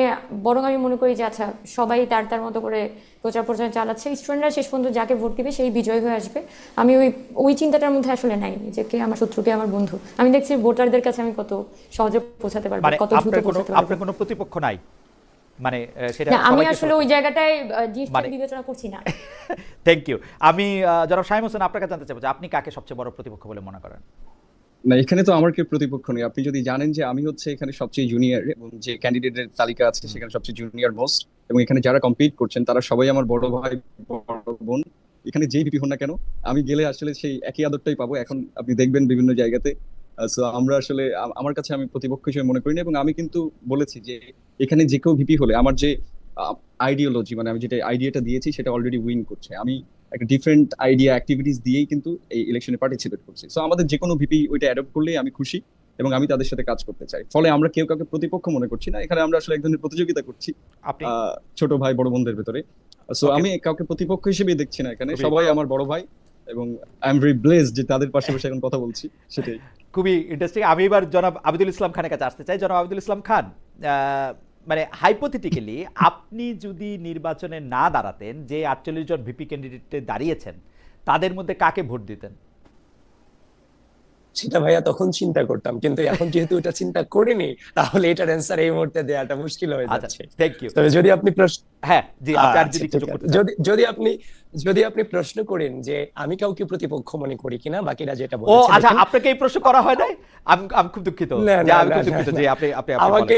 বরং আমি মনে করি যে আচ্ছা সবাই তার তার মতো করে প্রচার প্রচার চালাচ্ছে। স্টুডেন্টরা শেষ পর্যন্ত যাকে ভোট দিবে সেই বিজয় হয়ে আসবে। আমি ওই ওই চিন্তাটার মধ্যে আসলে নাই যে কে আমার শত্রু কে আমার বন্ধু। আমি দেখছি ভোটারদের কাছে আমি কত সহজে পৌঁছাতে পারব মানে কত দ্রুত আপনার কোনো পৌঁছাতে পারব। আপনার কোনো প্রতিপক্ষ নাই? মানে সেটা আমি আসলে ওই জায়গাটায় মানে- বিবেচনা করছি না। থ্যাংক ইউ আমি জনাব শামীম হোসেন আপনার কাছে জানতে চাইব যে আপনি কাকে সবচেয়ে বড় প্রতিপক্ষ বলে মনে করেন? না এখানে তো আমার কেউ প্রতিপক্ষ নেই। আপনি যদি জানেন যে আমি হচ্ছে এখানে সবচেয়ে জুনিয়র এবং যে ক্যান্ডিডেটের তালিকা আছে সেখানে সবচেয়ে জুনিয়র মোস্ট এবং এখানে যারা কম্পিট করছেন তারা সবাই আমার বড় ভাই বড় বোন। এখানে যেই ভিপি হন না কেন আমি গেলে আসলে সেই একই আদরটাই পাবো। এখন আপনি দেখবেন বিভিন্ন জায়গাতে সো আমরা আসলে আমার কাছে আমি প্রতিপক্ষ হিসেবে মনে করি না এবং আমি কিন্তু বলেছি যে এখানে যে কেউ ভিপি হলে আমার যে আইডিওলজি মানে আমি যেটা আইডিয়াটা দিয়েছি সেটা অলরেডি উইন করছে। আমি একটা ডিফারেন্ট আইডিয়া অ্যাক্টিভিটিস দিয়েই কিন্তু এই ইলেকশনে পার্টিসিপেট করছি। সো আমাদের যে কোনো ভিপি ওইটা অ্যাডপ্ট করলেই আমি খুশি এবং আমি তাদের সাথে কাজ করতে চাই। ফলে আমরা কেউ কাউকে প্রতিপক্ষ মনে করছি না। এখানে আমরা আসলে এক ধরনের প্রতিযোগিতা করছি ছোট ভাই বড় বোনদের ভেতরে। সো আমি কাউকে প্রতিপক্ষ হিসেবে দেখছি না এখানে। সবাই আমার বড় ভাই এবং আই এম ভেরি ব্লেসড যে তাদের পাশে বসে এখন কথা বলছি সেটাই। খুবই ইন্টারেস্টিং আমি এবার জনাব আবিদুল ইসলাম খানের কাছে আসতে চাই। জনাব আবিদুল ইসলাম খান মানে হাইপোথেটিক্যালি আপনি যদি নির্বাচনে না দাঁড়াতেন যে আটচল্লিশ জন ভিপি ক্যান্ডিডেটে দাঁড়িয়েছেন তাদের মধ্যে কাকে ভোট দিতেন? সেটা ভাইয়া তখন চিন্তা করতাম কিন্তু এখন যেহেতু এটা চিন্তা করিনি তাহলে এটার অ্যান্সার এই মুহূর্তে দেওয়াটা মুশকিল হয়ে আচ্ছা যাচ্ছে। থ্যাংক ইউ তবে যদি আপনি প্রশ্ন হ্যাঁ জি আচ্ছা, যদি যদি আপনি যদি আপনি প্রশ্ন করেন যে আমি কাউকে প্রতিপক্ষ মনে করি কিনা বাকিরা যেটা ও আচ্ছা আপনাকে এই প্রশ্ন করা হয় নাই? আমি খুব দুঃখিত যে আমি খুব দুঃখিত যে আপনি আপনি আমাকে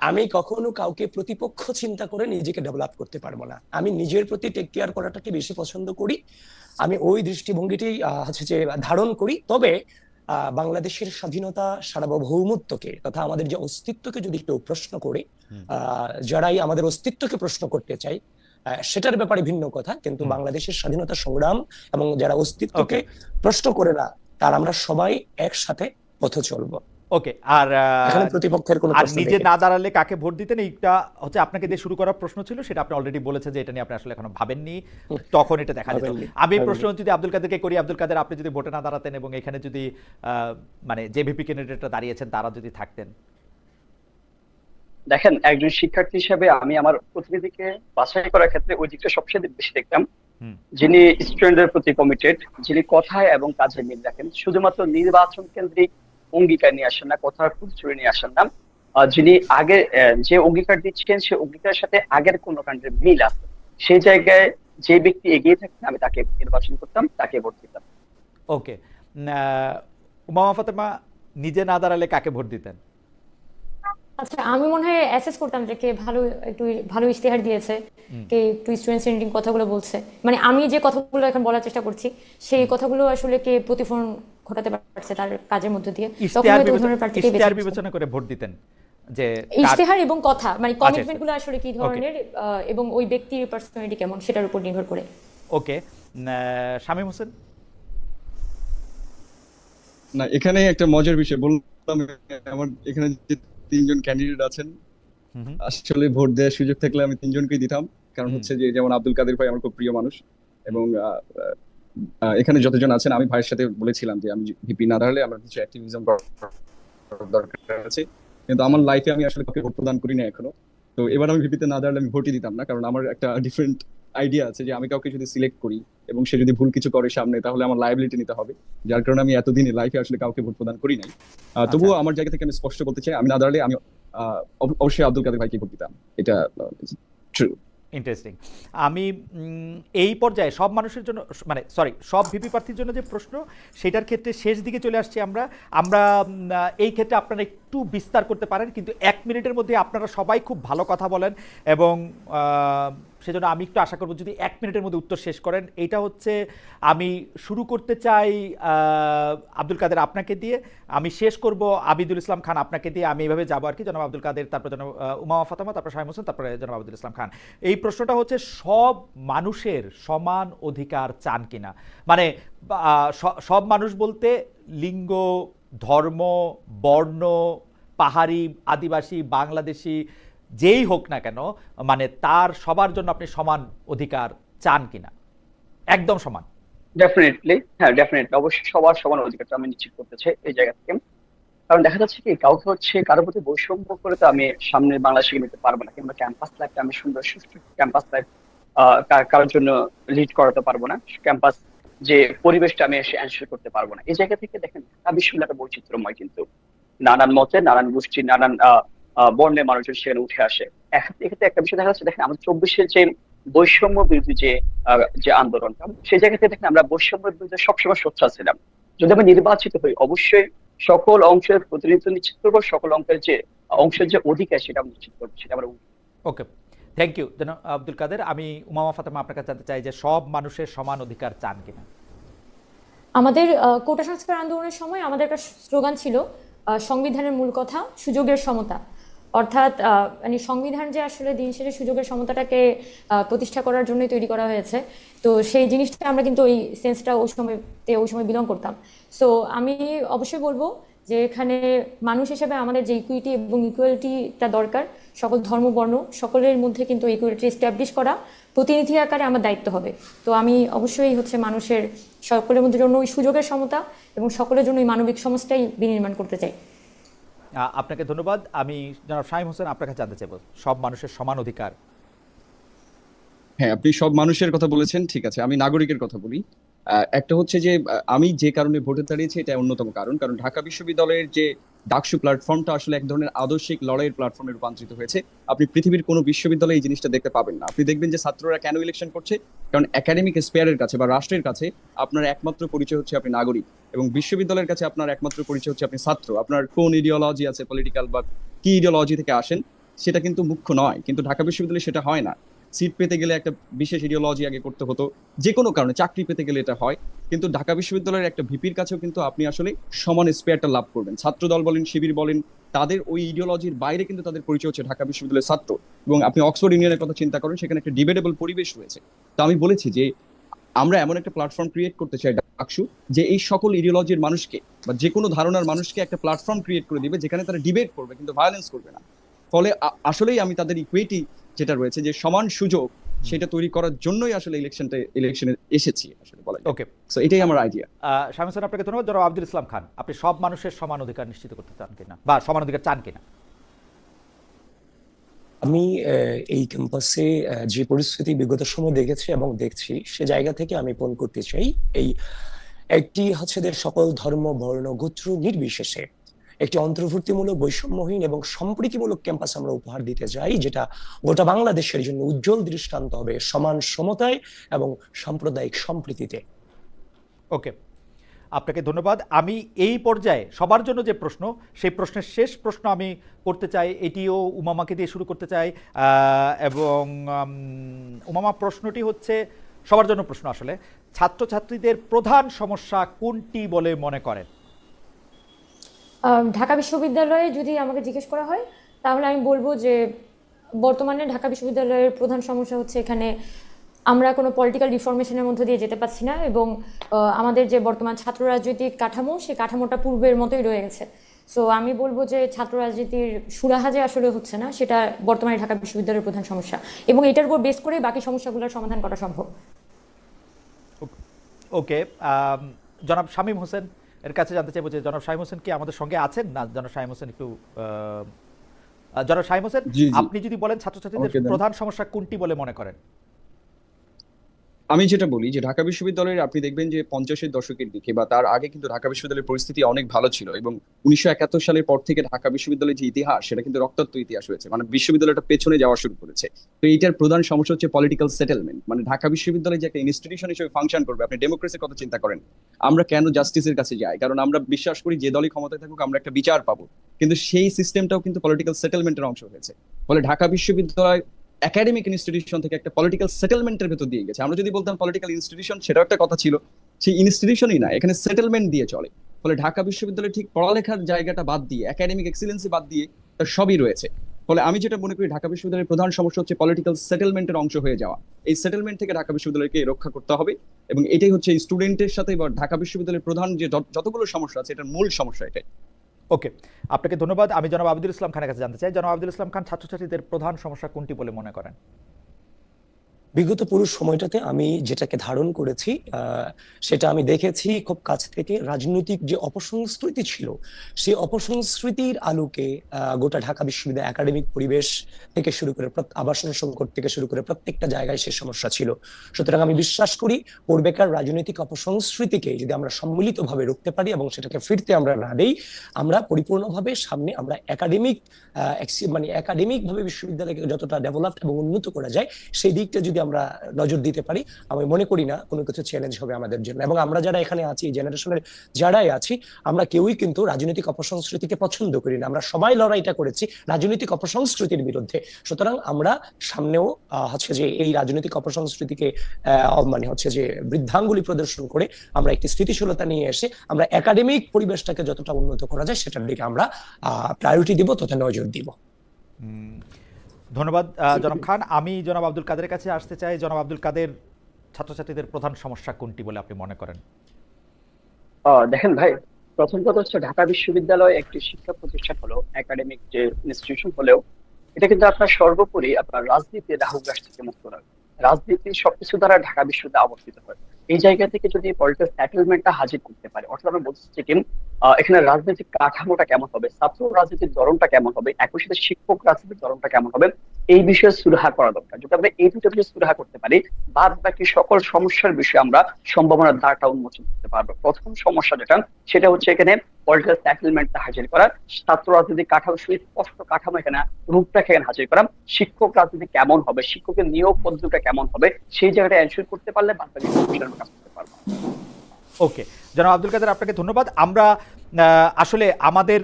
আমি কখনো কাউকে প্রতিপক্ষ চিন্তা করে নিজেকে ডেভেলপ করতে পারব না। আমি নিজের প্রতি টেক কেয়ার করাটাকে বেশি পছন্দ করি। আমি ওই দৃষ্টিভঙ্গিটি হচ্ছে যে ধারণ করি। তবে বাংলাদেশের স্বাধীনতা সার্বভৌমত্বকে তথা আমাদের যে অস্তিত্বকে যদি কেউ প্রশ্ন করে আহ, যারাই আমাদের অস্তিত্বকে প্রশ্ন করতে চাই আহ, সেটার ব্যাপারে ভিন্ন কথা। কিন্তু বাংলাদেশের স্বাধীনতা সংগ্রাম এবং যারা অস্তিত্বকে প্রশ্ন করে না তার আমরা সবাই একসাথে পথে চলবো। ওকে আর প্রতিপক্ষের কোনো আর নিজে না দাঁড়ালে কাকে ভোট দিতেন? এইটা হচ্ছে আপনাকে দিয়ে শুরু করার প্রশ্ন ছিল সেটা আপনি অলরেডি বলেছেন যে এটা নিয়ে আপনি আসলে এখনও ভাবেননি। তখন এটা দেখা ভাবেননি, আমি এই প্রশ্ন যদি আব্দুল কাদেরকে করি আব্দুল কাদের আপনি যদি ভোটে না দাঁড়াতেন এবং এখানে যদি আহ, মানে যে ভিপি ক্যান্ডিডেটরা দাঁড়িয়েছেন তারা যদি থাকতেন? দেখেন একজন শিক্ষার্থী হিসেবে আমি আমার প্রতিনিধিকে বাছাই করার ক্ষেত্রে ওই দিকটা সবচেয়ে বেশি দেখতাম। যিনি স্টুডেন্টদের প্রতি কমিটেড যিনি কথায় এবং কাজে মিল রাখেন শুধুমাত্র নির্বাচন কেন্দ্রিক অঙ্গীকার নিয়ে আসেন না কথার প্রতিশ্রুতি নিয়ে আসেন না। আহ, যিনি আগে আহ, যে অঙ্গীকার দিচ্ছেন সে অঙ্গীকারের সাথে আগের কর্মকাণ্ডের মিল আছে। সেই জায়গায় যে ব্যক্তি এগিয়ে থাকেন আমি তাকে নির্বাচন করতাম তাকে ভোট দিতাম। ওকে। উমামা ফাতেমা নিজে না দাঁড়ালে কাকে ভোট দিতেন? আচ্ছা আমি মনে হয় অ্যাসেস করতাম যে কে ভালো একটু ভালো ইশতেহার দিয়েছে কে একটু স্টুডেন্ট সেন্টিং কথাগুলো বলছে। মানে আমি যে কথাগুলো এখন বলার চেষ্টা করছি সেই কথাগুলো আসলে কে প্রতিফলন ঘটাতে পারছে তার কাজের মধ্যে দিয়ে তখন ইশতেহার ওই বিবেচনা ধরনের প্রার্থীকে ইশতেহার বিবেচনা করে ভোট দিতেন যে ইশতেহার এবং কথা মানে আচ্ছা, কমিটমেন্টগুলো আসলে কি ধরনের এবং ওই ব্যক্তির পার্সোনালিটি কেমন সেটার উপর নির্ভর করে। ওকে শামীম হোসেন? না এখানে একটা মজার বিষয় বললাম আমার এখানে যে তিনজন ক্যান্ডিডেট আছেন। আসলে ভোট দেওয়ার সুযোগ থাকলে আমি তিনজনকেই দিতাম। কারণ হচ্ছে যে যেমন আব্দুল কাদের ভাই আমার খুব প্রিয় মানুষ এবং এখানে যতজন আছেন আমি ভাইয়ের সাথে বলেছিলাম যে আমি ভিপি না দাঁড়ালে আমার কিছু অ্যাক্টিভিজম দরকার আছে। কিন্তু আমার লাইফে আমি আসলে কাউকে ভোট প্রদান করি না এখনও। তো এবার আমি ভিপিতে না দাঁড়ালে আমি ভোটই দিতাম না কারণ আমার একটা ডিফারেন্ট আইডিয়া আছে যে আমি কাউকে যদি সিলেক্ট করি এবং সে যদি ভুল কিছু করে সামনে তাহলে আমার লাইবিলিটি নিতে হবে। যার কারণে আমি এতদিনে লাইফে আসলে কাউকে ভোট প্রদান করি নাই। তবুও আমার জায়গা থেকে আমি স্পষ্ট বলতে চাই আমি না দাঁড়ালে আমি আহ, অবশ্যই আব্দুল কাদের ভাইকে ভোট দিতাম। এটা ট্রু ইন্টারেস্টিং আমি এই পর্যায়ে সব মানুষের জন্য মানে সরি সব ভিপি প্রার্থীর জন্য যে প্রশ্ন, সেটার ক্ষেত্রে শেষ দিকে চলে আসছি আমরা। আমরা এই ক্ষেত্রে আপনারা একটু বিস্তার করতে পারেন, কিন্তু এক মিনিটের মধ্যে আপনারা সবাই খুব ভালো কথা বলেন এবং সেজন্য আমি একটু আশা করব যদি এক মিনিটের মধ্যে উত্তর শেষ করেন। এটা হচ্ছে, আমি শুরু করতে চাই আব্দুল কাদের আপনাকে দিয়ে। আমি শেষ করব আবিদুল ইসলাম খান আপনাকে দিয়ে। আমি এইভাবে যাব আর কি জনাব আব্দুল কাদের, তারপর জনাব উমামা ফাতেমা, তারপর শাহিম হোসেন, তারপরে জনাব আবিদুল ইসলাম খান। এই প্রশ্নটা হচ্ছে, সব মানুষের সমান অধিকার চান কিনা? মানে সব মানুষ বলতে লিঙ্গ, ধর্ম, বর্ণ, পাহাড়ি, আদিবাসী, বাংলাদেশি যেই হোক না কেন মানে তার সবার জন্য আপনি সমান অধিকার চান কিনা? একদম সমান। ডেফিনেটলি হ্যাঁ ডেফিনেটলি অবশ্যই সবার সমান আমি নিশ্চিত করতে চাই এই জায়গা থেকে। কারণ দেখা যাচ্ছে কি, কাউকে হচ্ছে কারোর প্রতি বৈষম্য করে তো আমি সামনে বাংলাদেশে নিতে পারব না, কিংবা ক্যাম্পাস লাইফটা আমি সুন্দর ক্যাম্পাস লাইফ কারোর জন্য লিড করাতে পারব না। ক্যাম্পাস যে পরিবেশটা আমি এসে এনশিওর করতে পারব না। এই জায়গা থেকে দেখেন, ঢাকা বৈচিত্র্যময় কিন্তু। নানান মতে, নানান গোষ্ঠী, নানান বর্ণের মানুষজন সেখানে উঠে আসে। এক্ষেত্রে একটা বিষয় দেখা যাচ্ছে দেখেন আমাদের চব্বিশের যে বৈষম্য বিরোধী যে যে আন্দোলনটা সেই জায়গা থেকে দেখেন আমরা বৈষম্যের বিরুদ্ধে সবসময় সোচ্চার ছিলাম। যদি আমি নির্বাচিত হই অবশ্যই সকল অংশের প্রতিনিধিত্ব নিশ্চিত করব সকল অংশের যে অংশের যে অধিকার সেটা আমি নিশ্চিত করব সেটা আমরা ওকে থ্যাংক ইউ জনাব আব্দুল কাদের আমি উমামা ফাতেমা আপনার কাছে জানতে চাই যে সব মানুষের সমান অধিকার চান কিনা। আমাদের আহ, কোটা সংস্কার আন্দোলনের সময় আমাদের একটা স্লোগান ছিল আহ, সংবিধানের মূল কথা সুযোগের সমতা। অর্থাৎ মানে সংবিধান যে আসলে দিন শেষে সুযোগের সমতাটাকে প্রতিষ্ঠা করার জন্যই তৈরি করা হয়েছে। তো সেই জিনিসটা আমরা কিন্তু ওই সেন্সটা ওই সময়তে, ওই সময় বিলং করতাম। সো আমি অবশ্যই বলব যে এখানে মানুষ হিসেবে আমাদের যে ইকুইটি এবং ইকুয়ালিটিটা দরকার, সকল ধর্ম, বর্ণ, সকলের মধ্যে কিন্তু ইকুয়ালিটি এস্টাবলিশ করা প্রতিনিধি আকারে আমার দায়িত্ব হবে। তো আমি অবশ্যই হচ্ছে মানুষের, সকলের মধ্যে জন্য ওই সুযোগের সমতা এবং সকলের জন্য ওই মানবিক সমাজটাই বিনির্মাণ করতে চাই। আপনাকে ধন্যবাদ। আমি জনাব শাহিম হোসেন আপনার কাছে জানতে চাইব। সব মানুষের সমান অধিকার। হ্যাঁ আপনি সব মানুষের কথা বলেছেন, ঠিক আছে। আমি নাগরিকের কথা বলি। একটা হচ্ছে যে আমি যে কারণে ভোটে দাঁড়িয়েছি এটা অন্যতম কারণ। কারণ ঢাকা বিশ্ববিদ্যালয়ের যে ডাকসু প্ল্যাটফর্মটা, আসলে এক ধরনের আদর্শিক লড়াইয়ের প্ল্যাটফর্মে রূপান্তরিত হয়েছে। আপনি পৃথিবীর কোনো বিশ্ববিদ্যালয়ে এই জিনিসটা দেখতে পাবেন না। আপনি দেখবেন যে ছাত্ররা কেন ইলেকশন করছে? কারণ একাডেমিক স্পেয়ারের কাছে বা রাষ্ট্রের কাছে আপনার একমাত্র পরিচয় হচ্ছে আপনি নাগরিক এবং বিশ্ববিদ্যালয়ের কাছে আপনার একমাত্র পরিচয় হচ্ছে আপনি ছাত্র। আপনার কোন ইডিওলজি আছে পলিটিক্যাল বা কি ইডিওলজি থেকে আসেন, সেটা কিন্তু মুখ্য নয়। কিন্তু ঢাকা বিশ্ববিদ্যালয়ে সেটা হয় না। সিট পেতে গেলে একটা বিশেষ ইডিওলজি আগে করতে হতো। যে কোনো কারণে চাকরি পেতে গেলে এটা হয়। কিন্তু ঢাকা বিশ্ববিদ্যালয়ের একটা ভিপির কাছেও কিন্তু আপনি আসলে সমান স্পেয়ারটা লাভ করবেন। ছাত্র দল বলেন, শিবির বলেন, তাদের ওই ইডিওলজির বাইরে কিন্তু তাদের পরিচয় হচ্ছে ঢাকা বিশ্ববিদ্যালয়ের ছাত্র। এবং আপনি অক্সফোর্ড ইউনিয়নের কথা চিন্তা করেন, সেখানে একটা ডিবেটেবল পরিবেশ রয়েছে। তো আমি বলেছি যে, আমরা এমন একটা প্ল্যাটফর্ম ক্রিয়েট করতে চাই ডাকসু, যে এই সকল ইডিওলজির মানুষকে বা যে কোনো ধারণার মানুষকে একটা প্ল্যাটফর্ম ক্রিয়েট করে দিবে, যেখানে তারা ডিবেট করবে, কিন্তু ভায়োলেন্স করবে না। ফলে আসলেই আমি তাদের ইকুইটি যেটা রয়েছে যে সমান সুযোগ সেটা তৈরি করার জন্যই আসলে ইলেকশনটা ইলেকশনে এসেছি আসলে বলা ওকে সো এটাই আমার আইডিয়া শাহিম হোসেন আপনাকে ধন্যবাদ। জনাব আব্দুল ইসলাম খান আপনি সব মানুষের সমান অধিকার নিশ্চিত করতে চান কিনা? বা সমান অধিকার চান কিনা? আমি আহ, এই ক্যাম্পাসে যে পরিস্থিতি বিগত সময় দেখেছি এবং দেখছি সে জায়গা থেকে আমি ফোন করতে চাই। এই একটি হচ্ছে যে সকল ধর্ম বর্ণ গোত্র নির্বিশেষে একটি অন্তর্ভুক্তিমূলক, বৈষম্যহীন এবং সম্প্রীতিমূলক ক্যাম্পাস আমরা উপহার দিতে চাই, যেটা গোটা বাংলাদেশের জন্য উজ্জ্বল দৃষ্টান্ত হবে সমান সমতায় এবং সাম্প্রদায়িক সম্প্রীতিতে। ওকে, আপনাকে ধন্যবাদ। আমি এই পর্যায়ে সবার জন্য যে প্রশ্ন, সেই প্রশ্নের শেষ প্রশ্ন আমি করতে চাই, এটিও উমামাকে দিয়ে শুরু করতে চাই। এবং উমামা প্রশ্নটি হচ্ছে, সবার জন্য প্রশ্ন আসলে, ছাত্রছাত্রীদের প্রধান সমস্যা কোনটি বলে মনে করেন? ঢাকা বিশ্ববিদ্যালয়ে যদি আমাকে জিজ্ঞেস করা হয় তাহলে আমি বলব যে বর্তমানে ঢাকা বিশ্ববিদ্যালয়ের প্রধান সমস্যা হচ্ছে এখানে আমরা কোনো পলিটিক্যাল রিফরমেশনের মধ্যে দিয়ে যেতে পারছি না এবং আমাদের যে বর্তমান ছাত্র রাজনৈতিক কাঠামো সেই কাঠামোটা পূর্বের মতোই রয়ে গেছে। সো আমি বলব যে ছাত্র রাজনীতির সুরাহা যে আসলে হচ্ছে না সেটা বর্তমানে ঢাকা বিশ্ববিদ্যালয়ের প্রধান সমস্যা এবং এটার উপর বেস করে বাকি সমস্যাগুলোর সমাধান করা সম্ভব। ওকে আম, জনাব শামীম হোসেন এর কাছে জানতে চাইব যে জনাব শাহিম হোসেন কি আমাদের সঙ্গে আছেন? না জনাব শাহিম হোসেন একটু জনাব শাহিম হোসেন। আপনি যদি বলেন ছাত্রছাত্রীদের প্রধান সমস্যা কোনটি বলে মনে করেন? আমি যেটা বলি যে ঢাকা বিশ্ববিদ্যালয়ের আপনি দেখবেন যে পঞ্চাশের দশকের দিকে বা তার আগে কিন্তু ঢাকা বিশ্ববিদ্যালয়ের পরিস্থিতি অনেক ভালো ছিল এবং উনিশশো একাত্তর সালের পর থেকে ঢাকা বিশ্ববিদ্যালয়ের যে ইতিহাস, সেটা কিন্তু রক্তাক্ত ইতিহাস হয়েছে। মানে বিশ্ববিদ্যালয়টা পেছনে যাওয়া শুরু করেছে। তো এইটার প্রধান সমস্যা হচ্ছে পলিটিক্যাল সেটেলমেন্ট মানে ঢাকা বিশ্ববিদ্যালয় যে একটা ইনস্টিটিউশন হিসেবে ফাংশন করবে, আপনি ডেমোক্রেসির কথা চিন্তা করেন। আমরা কেন জাস্টিসের কাছে যাই? কারণ আমরা বিশ্বাস করি যে দলই ক্ষমতায় থাকুক, আমরা একটা বিচার পাবো। কিন্তু সেই সিস্টেমটাও কিন্তু পলিটিক্যাল সেটেলমেন্টের অংশ হয়েছে। ফলে ঢাকা বিশ্ববিদ্যালয় একাডেমিক ইনস্টিটিউশন থেকে একটা পলিটিক্যাল সেটেলমেন্টের ভেতর দিয়ে গেছে। আমরা যদি বলতাম পলিটিক্যাল ইনস্টিটিউশন সেটাও একটা কথা ছিল। সেই ইনস্টিটিউশনই না, এখানে সেটেলমেন্ট দিয়ে চলে। ফলে ঢাকা বিশ্ববিদ্যালয় ঠিক পড়ালেখার জায়গাটা বাদ দিয়ে একাডেমিক এক্সিলেন্সি বাদ দিয়ে তার সবই রয়েছে। ফলে আমি যেটা মনে করি, ঢাকা বিশ্ববিদ্যালয়ের প্রধান সমস্যা হচ্ছে পলিটিক্যাল সেটেলমেন্টের অংশ হয়ে যাওয়া। এই সেটেলমেন্ট থেকে ঢাকা বিশ্ববিদ্যালয়কে রক্ষা করতে হবে এবং এটাই হচ্ছে স্টুডেন্টের সাথে বা ঢাকা বিশ্ববিদ্যালয়ের প্রধান যে যতগুলো সমস্যা আছে, এটার মূল সমস্যা এটাই। ওকে আপনাকে ধন্যবাদ। আমি জনাব আব্দুল ইসলাম খানের কাছে জানতে চাই। জনাব আব্দুল ইসলাম খান, ছাত্রছাত্রীদের প্রধান সমস্যা কোনটি বলে মনে করেন? বিগত পুরো সময়টাতে আমি যেটাকে ধারণ করেছি সেটা আমি দেখেছি খুব কাছ থেকে রাজনৈতিক যে অপসংস্কৃতি ছিল, সেই অপসংস্কৃতির আলোকে গোটা ঢাকা বিশ্ববিদ্যালয় একাডেমিক পরিবেশ থেকে শুরু করে আবাসন সংকট থেকে শুরু করে প্রত্যেকটা জায়গায় সে সমস্যা ছিল। সুতরাং আমি বিশ্বাস করি পূর্বেকার রাজনৈতিক অপসংস্কৃতিকে যদি আমরা সম্মিলিতভাবে রুখতে পারি এবং সেটাকে ফিরতে আমরা না দেই, আমরা পরিপূর্ণভাবে সামনে আমরা একাডেমিক মানে একাডেমিক ভাবে বিশ্ববিদ্যালয়কে যতটা ডেভেলপ এবং উন্নত করা যায়, সেই দিকটা যদি আমরা নজর দিতে পারি, আমি মনে করি না কোনো কিছু চ্যালেঞ্জ হবে আমাদের জন্য। এবং আমরা যারা এখানে আছি জেনারেশনের যারাই আছি, আমরা কেউই কিন্তু রাজনৈতিক অপসংস্কৃতিকে পছন্দ করি না। আমরা সবাই লড়াইটা করেছি রাজনৈতিক অপসংস্কৃতির বিরুদ্ধে। সুতরাং আমরা সামনেও হচ্ছে যে এই রাজনৈতিক অপসংস্কৃতিকে মানে হচ্ছে যে বৃদ্ধাঙ্গুলি প্রদর্শন করে আমরা একটি স্থিতিশীলতা নিয়ে এসে আমরা একাডেমিক পরিবেশটাকে যতটা উন্নত করা যায়, সেটার দিকে আমরা প্রায়োরিটি দিব তথা নজর দিব। ধন্যবাদ জনাব খান। আমি জনাব আব্দুল কাদের কাছে আসতে চাই। জনাব আব্দুল কাদের ছাত্রছাত্রীদের প্রধান সমস্যা কোনটি বলে আপনি মনে করেন? দেখেন ভাই প্রথম কথা হচ্ছে ঢাকা বিশ্ববিদ্যালয় একটি শিক্ষা প্রতিষ্ঠান হলো একাডেমিক যে ইনস্টিটিউশন হলেও এটা কিন্তু আপনার সর্বোপরি আপনার রাজনীতির রাহুগ্রাস থেকে মুক্ত রাখবে রাজনীতি সবকিছু দ্বারা ঢাকা বিশ্ববিদ্যালয় আবর্তিত হয়। এই জায়গা থেকে যদি পলিটিক্যাল সেটেলমেন্টটা হাজির করতে পারে অর্থাৎ আমরা বলছি আহ, এখানে রাজনৈতিক কাঠামোটা কেমন হবে? ছাত্র রাজনীতির ধরনটা কেমন হবে? একই সাথে শিক্ষক রাজনীতির ধরনটা কেমন হবে? এই বিষয়ে সুরাহা করা দরকার। যদি আমরা এই দুটো বিষয়ে সুরাহা করতে পারি বাদ বাকি সকল সমস্যার বিষয়ে আমরা সম্ভাবনার দ্বারটা উন্মোচন করতে পারব। প্রথম সমস্যা যেটা, সেটা হচ্ছে এখানে পলিটিক্যাল সেটেলমেন্টটা হাজির করা। ছাত্র রাজনীতির কাঠামো সুস্পষ্ট কাঠামো এখানে, রূপটাকে এখানে হাজির করা। শিক্ষক রাজনীতি কেমন হবে? শিক্ষকের নিয়োগ পদ্ধতিটা কেমন হবে? সেই জায়গাটা এনশিওর করতে পারলে বাদ বাকি সমস্যার কাজ করতে পারব। ওকে। জনাব আব্দুল কাদের, আপনাকে ধন্যবাদ। আমরা আসলে আমাদের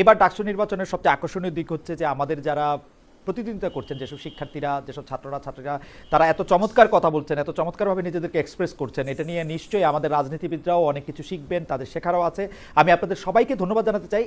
এবার ডাকসু নির্বাচনের সবচেয়ে আকর্ষণীয় দিক হচ্ছে যে আমাদের যারা প্রতিদ্বন্দ্বিতা করছেন, যেসব শিক্ষার্থীরা, যেসব ছাত্ররা, ছাত্রীরা, তারা এত চমৎকার কথা বলছেন, এত চমৎকারভাবে নিজেদেরকে এক্সপ্রেস করছেন, এটা নিয়ে নিশ্চয়ই আমাদের রাজনীতিবিদরাও অনেক কিছু শিখবেন, তাদের শেখারও আছে। আমি আপনাদের সবাইকে ধন্যবাদ জানাতে চাই।